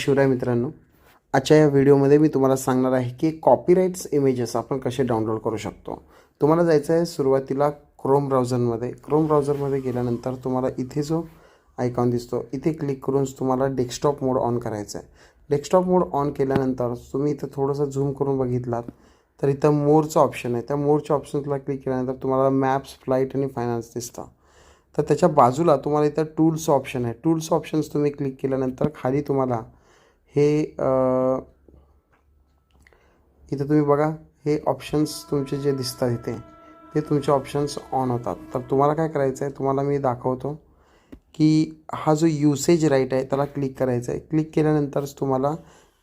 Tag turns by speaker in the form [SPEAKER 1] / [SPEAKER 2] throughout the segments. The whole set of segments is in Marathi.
[SPEAKER 1] शिवराय मित्रांनो. आजच्या या व्हिडिओमध्ये मी तुम्हाला सांगणार आहे की कॉपीराईट्स इमेजेस आपण कसे डाउनलोड करू शकतो. तुम्हाला जायचं आहे सुरुवातीला क्रोम ब्राउझरमध्ये क्रोम ब्राउझरमध्ये गेल्यानंतर तुम्हाला इथे जो आयकॉन दिसतो इथे क्लिक करून तुम्हाला डेस्कटॉप मोड ऑन करायचा आहे. डेस्कटॉप मोड ऑन केल्यानंतर तुम्ही इथं थोडंसं झूम करून बघितलात तर इथं मोरचं ऑप्शन आहे. त्या मोरच्या ऑप्शनला क्लिक केल्यानंतर तुम्हाला मॅप्स फ्लाईट आणि फायनान्स दिसतं. तर त्याच्या बाजूला तुम्हाला इथं टूल्स ऑप्शन आहे. टूल्स ऑप्शन्स तुम्ही क्लिक केल्यानंतर खाली तुम्हाला हे इथं तुम्ही बघा हे ऑप्शन्स तुमचे जे दिसतात इथे ते तुमचे ऑप्शन्स ऑन होतात. तर तुम्हाला काय करायचं आहे तुम्हाला मी दाखवतो की हा जो युसेज राईट आहे त्याला क्लिक करायचं आहे क्लिक केल्यानंतरच तुम्हाला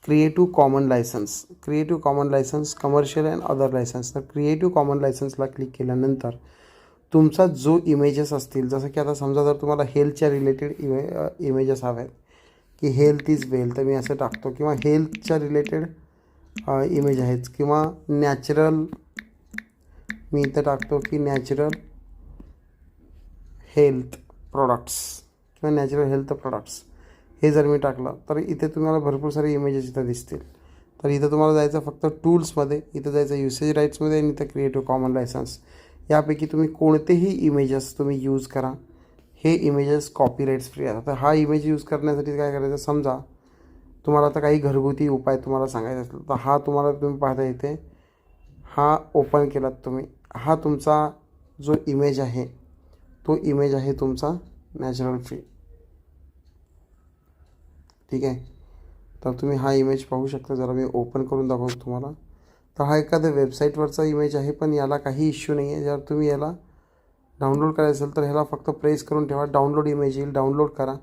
[SPEAKER 1] creative common licence creative common licence commercial and other licence तर क्रिएटिव्ह कॉमन लायसन्सला क्लिक केल्यानंतर तुमचा जो इमेजेस असतील जसं की आता समजा जर तुम्हाला हेल्थच्या रिलेटेड इमे इमेजेस हवे आहेत की हेल्थ इज वेल्थ मी असं टाकतो किंवा हेल्थच्या रिलेटेड इमेज आहेत. किंवा नॅचरल मी इथं टाकतो की नॅचरल हेल्थ प्रॉडक्ट्स किंवा नॅचरल हेल्थ प्रॉडक्ट्स हे जर मी टाकलं तर इथे तुम्हाला भरपूर सारे इमेजेस इथं दिसतील. तर इथं तुम्हाला जायचं फक्त टूल्समध्ये इथं जायचं युसेज राईट्समध्ये आणि इथं क्रिएटिव्ह कॉमन लायसन्स यापैकी तुम्ही कोणतेही इमेजेस तुम्ही यूज करा. हे इमेजेस कॉपीराईट्स फ्री आहेत. तर हा इमेज यूज करण्यासाठी काय करायचं? समजा तुम्हाला आता काही घरगुती उपाय तुम्हाला सांगायचे असेल तर हा तुम्हाला तुम्ही पाहता इथे. हा ओपन केलात तुम्ही. हा तुमचा जो इमेज आहे तो इमेज आहे तुमचा नॅचरल फ्री ठीक आहे? तर तुम्ही हा इमेज पाहू शकता. जरा मी ओपन करून दाखवतो तुम्हाला. तर हा एखाद्या वेबसाईटवरचा इमेज आहे पण याला काही इश्यू नाही आहे जर तुम्ही याला डाउनलोड करायचं असेल तर ह्याला फक्त प्रेस करून ठेवा. डाउनलोड इमेज येईल. डाउनलोड करा.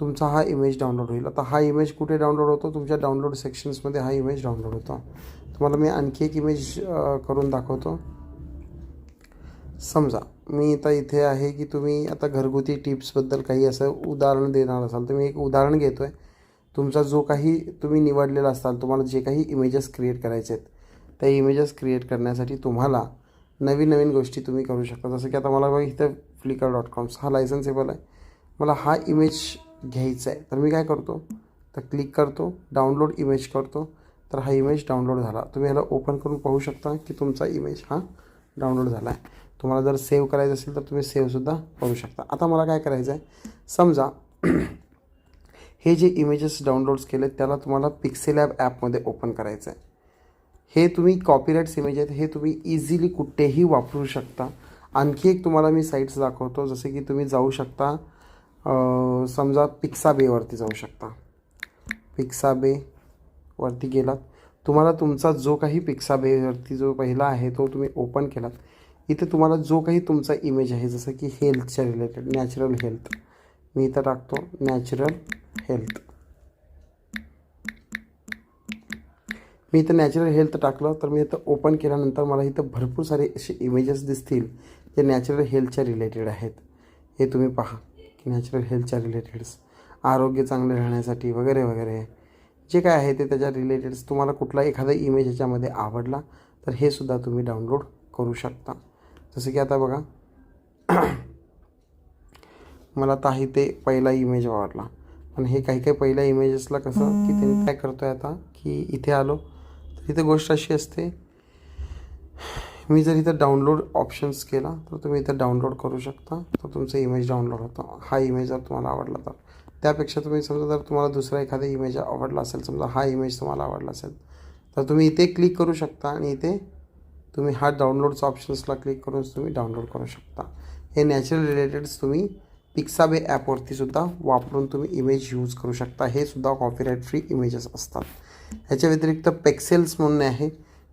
[SPEAKER 1] तुमचा हा इमेज डाउनलोड होईल. आता हा इमेज कुठे डाउनलोड होतो? तुमच्या डाउनलोड सेक्शन्समध्ये हा इमेज डाउनलोड होतो. तुम्हाला मी आणखी एक इमेज करून दाखवतो. समजा मी आता इथे आहे की तुम्ही आता घरगुती टिप्सबद्दल काही असं उदाहरण देणार असाल तर मी एक उदाहरण घेतो आहे तुमचा जो काही तुम्ही निवडलेला असाल तुम्हाला जे काही इमेजेस क्रिएट करायचे आहेत त्या इमेजेस क्रिएट करण्यासाठी तुम्हाला नवीन नवीन गोष्टी तुम्ही करू शकता. जसं की आता मला बघा इथं फ्लिकर डॉट कॉम्स हा लायसन्सेबल आहे. मला हा इमेज घ्यायचा आहे. तर मी काय करतो? तर क्लिक करतो डाउनलोड इमेज करतो. तर हा इमेज डाउनलोड झाला. तुम्ही ह्याला ओपन करून पाहू शकता की तुमचा इमेज हा डाउनलोड झाला आहे. तुम्हाला जर सेव्ह करायचं असेल तर तुम्ही सेव्हसुद्धा करू शकता. आता मला काय करायचं आहे समजा हे जे इमेजेस डाउनलोड्स केले त्याला तुम्हाला पिक्सेल ॲप ॲपमध्ये ओपन करायचं आहे हे तुम्ही कॉपीराईट्स इमेज आहेत हे तुम्ही इझिली कुठेही वापरू शकता. आणखी एक तुम्हाला मी साईट्स दाखवतो जसे की तुम्ही जाऊ शकता समजा पिक्साबेवरती जाऊ शकता. पिक्साबेवरती गेलात. तुम्हाला तुमचा जो काही पिक्साबेवरती जो पहिला आहे तो तुम्ही ओपन केलात. इथे तुम्हाला जो काही तुमचा इमेज आहे जसं की हेल्थच्या रिलेटेड नॅचरल हेल्थ मी इथं टाकतो नॅचरल हेल्थ मी इथं नॅचरल हेल्थ टाकलं तर मी इथं ओपन केल्यानंतर मला इथं भरपूर सारे असे इमेजेस दिसतील जे नॅचरल हेल्थच्या रिलेटेड आहेत. हे तुम्ही पहा की नॅचरल हेल्थच्या रिलेटेड्स आरोग्य चांगले राहण्यासाठी वगैरे वगैरे. जे काय आहे ते त्याच्या रिलेटेड्स तुम्हाला कुठला एखादा इमेज याच्यामध्ये आवडला तर हे सुद्धा तुम्ही डाउनलोड करू शकता. जसं की आता बघा मला आता आहे ते पहिला इमेज आवडला. पण हे काही काही पहिल्या इमेजेसला कसं की त्यांनी काय करतो आहे आता की इथे आलो तर इथे गोष्ट अशी असते मी जर इथं डाउनलोड ऑप्शन्स केला तर तुम्ही इथं डाउनलोड करू शकता. तर तुमचं इमेज डाउनलोड होतं. हा इमेज जर तुम्हाला आवडला तर. त्यापेक्षा तुम्ही समजा जर तुम्हाला दुसरा एखादा इमेज आवडला असेल समजा हा इमेज तुम्हाला आवडला असेल तर तुम्ही इथे क्लिक करू शकता आणि इथे तुम्ही हा डाउनलोडचा ऑप्शन्सला क्लिक करून तुम्ही डाउनलोड करू शकता. हे नॅचरल रिलेटेड्स तुम्ही पिक्साबे ॲपवरती सुद्धा वापरून तुम्ही इमेज यूज करू शकता. हे सुद्धा कॉपीराईट फ्री इमेजेस असतात. ह्याच्या व्यतिरिक्त पेक्सेल्स म्हणून आहे.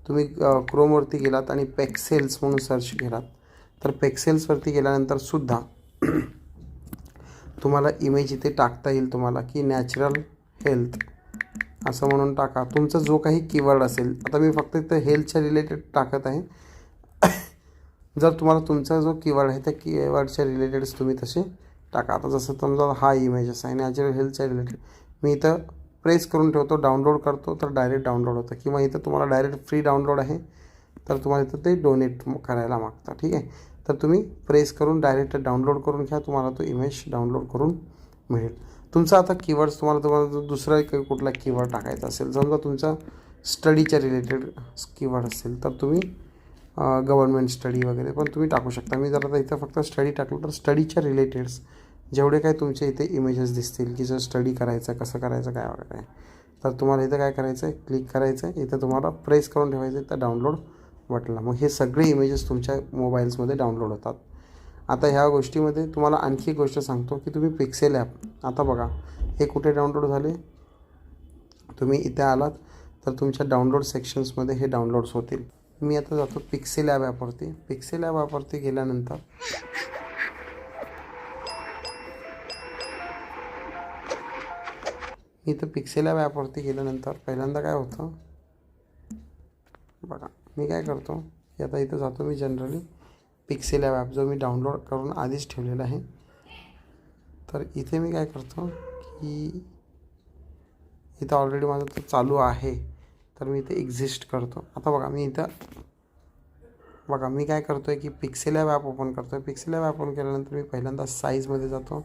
[SPEAKER 1] तुम्ही क्रोमवरती गेलात आणि पेक्सेल्स म्हणून सर्च केलात. तर पेक्सेल्सवरती गेल्यानंतर सुद्धा तुम्हाला इमेज इथे टाकता येईल तुम्हाला की नॅचरल हेल्थ असं म्हणून टाका. तुमचा जो काही कीवर्ड असेल आता मी फक्त इथं हेल्थच्या रिलेटेड टाकत आहे. जर तुम्हाला तुमचा जो कीवर्ड आहे त्या कीवर्डच्या रिलेटेडच तुम्ही तसे टाका. आता जसं समजा हा इमेज असा आहे नॅचरल हेल्थच्या रिलेटेड मी इथं प्रेस करून ठेवतो डाउनलोड करतो तर डायरेक्ट डाउनलोड होतं. किंवा इथं तुम्हाला डायरेक्ट फ्री डाउनलोड आहे तर तुम्हाला इथं ते डोनेट करायला मागतं ठीक आहे? तर तुम्ही प्रेस करून डायरेक्ट डाउनलोड करून घ्या. तुम्हाला तो इमेज डाउनलोड करून मिळेल. तुमचा आता कीवर्ड्स तुम्हाला तुम्हाला दुसरा कुठला कीवर्ड टाकायचा असेल समजा तुमचा स्टडीच्या रिलेटेड कीवर्ड असेल तर तुम्ही गव्हर्नमेंट स्टडी वगैरे पण तुम्ही टाकू शकता. मी जर आता इथं फक्त स्टडी टाकलं तर स्टडीच्या रिलेटेड्स जेवढे काय तुमचे इथे इमेजेस दिसतील की जर स्टडी करायचं कसं करायचं काय वगैरे तर तुम्हाला इथं काय करायचं आहे क्लिक करायचं आहे इथं तुम्हाला प्रेस करून ठेवायचं आहे तर डाउनलोड बटनला मग हे सगळे इमेजेस तुमच्या मोबाईल्समध्ये डाउनलोड होतात. आता ह्या गोष्टीमध्ये तुम्हाला आणखी एक गोष्ट सांगतो की तुम्ही पिक्सेल ॲप आता बघा हे कुठे डाउनलोड झाले? तुम्ही इथे आलात तर तुमच्या डाउनलोड सेक्शन्समध्ये हे डाउनलोड्स होतील. मी आता जातो पिक्सेल ॲप ॲपवरती पिक्सेल ॲप ॲपवरती गेल्यानंतर मी इथं पिक्सेल ॲप ॲपवरती गेल्यानंतर पहिल्यांदा काय होतं बघा मी काय करतो की आता इथं जातो मी जनरली पिक्सेल ॲप ॲप जो मी डाउनलोड करून आधीच ठेवलेला आहे. तर इथे मी काय करतो की इथं ऑलरेडी माझं तो चालू आहे तर मी इथे एक्झिस्ट करतो. आता बघा मी इथं बघा मी काय करतो आहे की पिक्सेल ॲप ॲप ओपन करतो आहे पिक्सेल ॲप ओपन केल्यानंतर मी पहिल्यांदा साईजमध्ये जातो.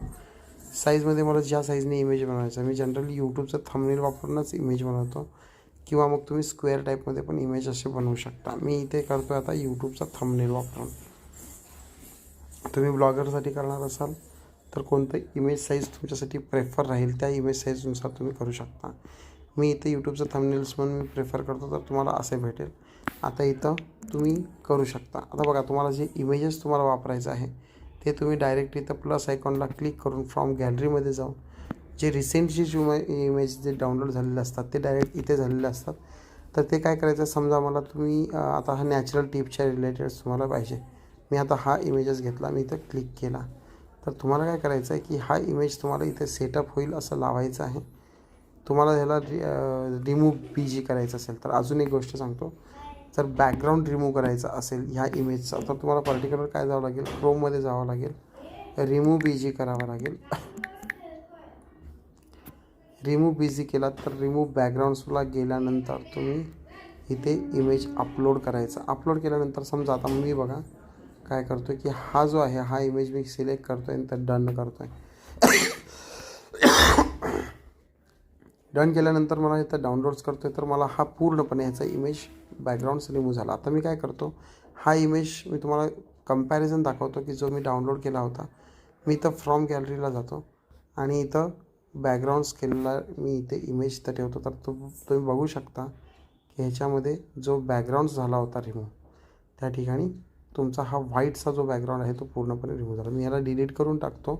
[SPEAKER 1] साईजमध्ये मला ज्या साईजने इमेज बनवायचा मी जनरली यूट्यूबचं थंबनेल वापरूनच इमेज बनवतो. किंवा मग तुम्ही स्क्वेअर टाईपमध्ये पण इमेज असे बनवू शकता. मी इथे करतो आता यूट्यूबचा थंबनेल वापरून. तुम्ही ब्लॉगरसाठी करणार असाल तर कोणतं इमेज साईज तुमच्यासाठी प्रेफर राहील त्या इमेज साईजनुसार तुम्ही करू शकता. मी इथे यूट्यूबचं थंबनेल्स म्हणून मी प्रेफर करतो तर तुम्हाला असे भेटेल. आता इथं तुम्ही करू शकता. आता बघा तुम्हाला जे इमेजेस तुम्हाला वापरायचं आहे ते तुम्ही डायरेक्ट इथं प्लस आयकॉनला क्लिक करून फ्रॉम गॅलरीमध्ये जाऊन जे रिसेंटची जे इमेज जे डाउनलोड झालेले असतात ते डायरेक्ट इथे झालेले असतात. तर ते काय करायचं? समजा मला तुम्ही आता हा नॅचरल टिपच्या रिलेटेड तुम्हाला पाहिजे. मी आता हा इमेजेस घेतला मी इथं क्लिक केला. तर तुम्हाला काय करायचं आहे की हा इमेज तुम्हाला इथे सेटअप होईल असं लावायचं आहे. तुम्हाला ह्याला रि रिमूव्ह पी जी करायचं असेल तर अजून एक गोष्ट सांगतो. जर बॅकग्राऊंड रिमूव्ह करायचा असेल ह्या इमेजचा तर तुम्हाला पर्टिक्युलर काय जावं लागेल? क्रोममध्ये जावं लागेल. रिमूव्ह बीजी करावा करावं लागेल. रिमूव्ह बिझी केला तर रिमूव्ह बॅकग्राऊंड्सला गेल्यानंतर तुम्ही इथे इमेज अपलोड करायचा. अपलोड केल्यानंतर समजा आता मी बघा काय करतो की हा जो आहे हा इमेज मी सिलेक्ट करतो आहे तर डन करतो आहे डन केल्यानंतर मला इथं डाउनलोड्स करतो आहे तर मला हा पूर्णपणे ह्याचा इमेज बॅकग्राऊंड्स रिमूव्ह झाला. आता मी काय करतो हा इमेज मी तुम्हाला कंपॅरिझन दाखवतो की जो मी डाउनलोड केला होता. मी इथं फ्रॉम गॅलरीला जातो आणि इथं बॅकग्राऊंड्स केलेला मी इथे इमेज इथं ठेवतो. तर तो तुम्ही बघू शकता की ह्याच्यामध्ये जो बॅकग्राऊंड्स झाला होता रिमूव्ह त्या ठिकाणी तुमचा हा व्हाईटचा जो बॅकग्राऊंड आहे तो पूर्णपणे रिमूव्ह झाला. मी याला डिलीट करून टाकतो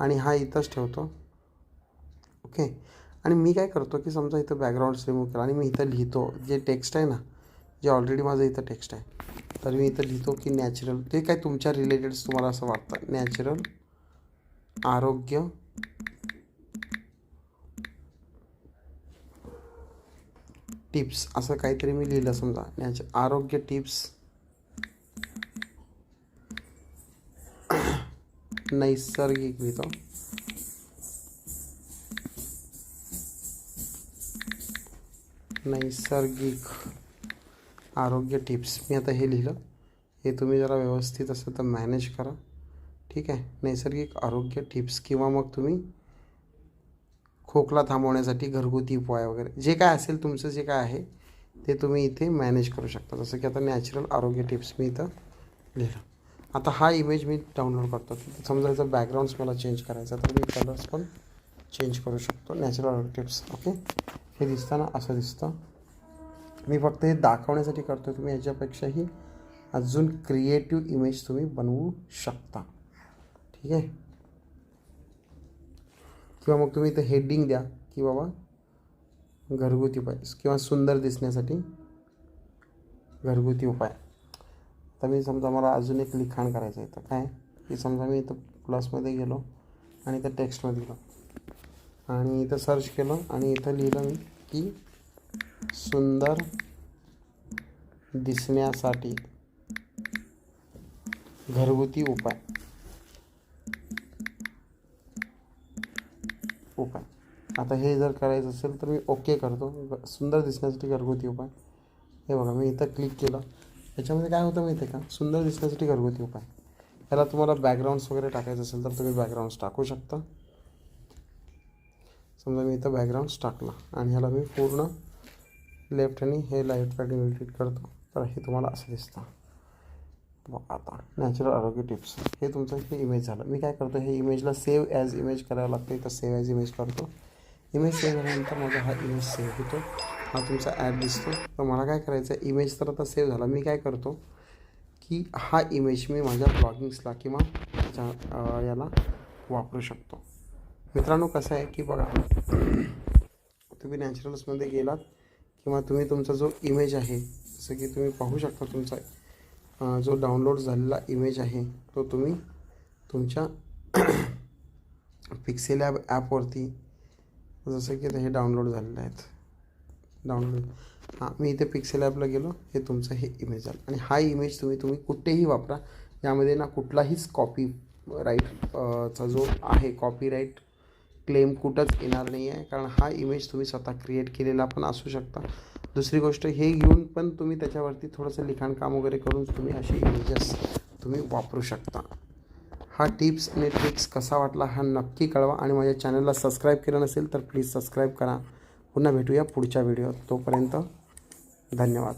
[SPEAKER 1] आणि हा इथंच ठेवतो. ओके आणि मी काय करतो की समजा इथं बॅकग्राऊंड रिमूव्ह केला आणि मी इथं लिहितो. जे टेक्स्ट आहे ना जे ऑलरेडी माझं इथं टेक्स्ट आहे. तर मी इथं लिहितो की नॅचरल ते काय तुमच्या रिलेटेड्स तुम्हाला असं वाटतं. नॅचरल आरोग्य टिप्स असं काहीतरी मी लिहिलं समजा. नॅच आरोग्य टिप्स नैसर्गिक लिहितो नैसर्गिक. आरोग्य टिप्स. मी आता हे लिहिलं. हे तुम्ही जरा व्यवस्थित असं तर मॅनेज करा. ठीक आहे? नैसर्गिक आरोग्य टिप्स किंवा मग तुम्ही खोकला थांबवण्यासाठी घरगुती उपाय वगैरे. जे काय असेल तुमचं जे काय आहे ते तुम्ही इथे मॅनेज करू शकता. जसं की आता नॅचरल आरोग्य टिप्स मी इथं लिहिलं. आता हा इमेज मी डाउनलोड करतो. समजा याचा बॅकग्राऊंड्स मला चेंज करायचा तर मी कलर्स पण चेंज करू शकतो. नॅचरल आरोग्य टिप्स ओके हे दिसतं ना असं दिसतं. मी फक्त हे दाखवण्यासाठी करतो तुम्ही याच्यापेक्षाही अजून क्रिएटिव्ह इमेज तुम्ही बनवू शकता. ठीक आहे? किंवा मग तुम्ही इथं हेडिंग द्या की बाबा घरगुती उपाय किंवा सुंदर दिसण्यासाठी घरगुती उपाय. आता मी समजा मला अजून एक लिखाण करायचं आहे तर काय? की समजा मी इथं प्लसमध्ये गेलो आणि इथं टेक्स्टमध्ये गेलो. आणि इथं सर्च केलं आणि इथं लिहिलं मी की सुंदर दिसण्यासाठी घरगुती उपाय. उपाय. आता हे जर करायचं असेल तर मी ओके करतो. सुंदर दिसण्यासाठी घरगुती उपाय. हे बघा मी इथं क्लिक केलं. याच्यामध्ये काय होतं माहिती आहे का? सुंदर दिसण्यासाठी घरगुती उपाय. याला तुम्हाला बॅकग्राऊंड्स वगैरे टाकायचं असेल तर तुम्ही बॅकग्राऊंड्स टाकू शकता. समजा मी इथं बॅकग्राऊंड्स टाकला आणि ह्याला मी पूर्ण लेफ्ट आणि हे लाइट पॅटर्न एडिट करतो. तर हे तुम्हाला असं दिसतं. आता नॅचरल आरोग्य टिप्स हे तुमचं हे इमेज झालं. मी काय करतो हे इमेजला सेव्ह ॲज इमेज करावं लागते तर सेव्ह ॲज इमेज करतो. इमेज सेव्ह झाल्यानंतर माझा हा इमेज सेव्ह होतो. हा तुमचा ॲप दिसतो. तर मला काय करायचं आहे इमेज तर आता सेव्ह झाला. मी काय करतो की हा इमेज मी माझ्या ब्लॉगिंग्सला किंवा याला वापरू शकतो. मित्रांनो कसं आहे की बघा तुम्ही नॅचरल्समध्ये गेलात. किंवा तुम्ही तुमचा जो इमेज आहे जसं की तुम्ही पाहू शकता तुमचा जो डाउनलोड झालेला इमेज आहे तो तुम्ही तुमच्या पिक्सेल ॲप ॲपवरती जसं की हे डाउनलोड झालेलं आहेत. डाउनलोड हां मी इथे पिक्सेल ॲपला गेलो हे तुमचं हे इमेज झालं. आणि हा इमेज तुम्ही तुम्ही कुठेही वापरा यामध्ये ना कुठलाहीच कॉपी राईट चा जो आहे कॉपीराईट क्लेम कुठंच येणार नाही आहे. कारण हा इमेज तुम्ही स्वतः क्रिएट केलेला पण असू शकता. दुसरी गोष्ट हे घेऊन पण तुम्ही त्याच्यावरती थोडंसं लिखाणकाम वगैरे करून तुम्ही असे इमेजेस तुम्ही वापरू शकता. हा टिप्स आणि ट्रिक्स कसा वाटला हा नक्की कळवा आणि माझ्या चॅनलला सबस्क्राईब केलं नसेल तर प्लीज सबस्क्राईब करा. पुन्हा भेटूया पुढच्या व्हिडिओत तोपर्यंत धन्यवाद.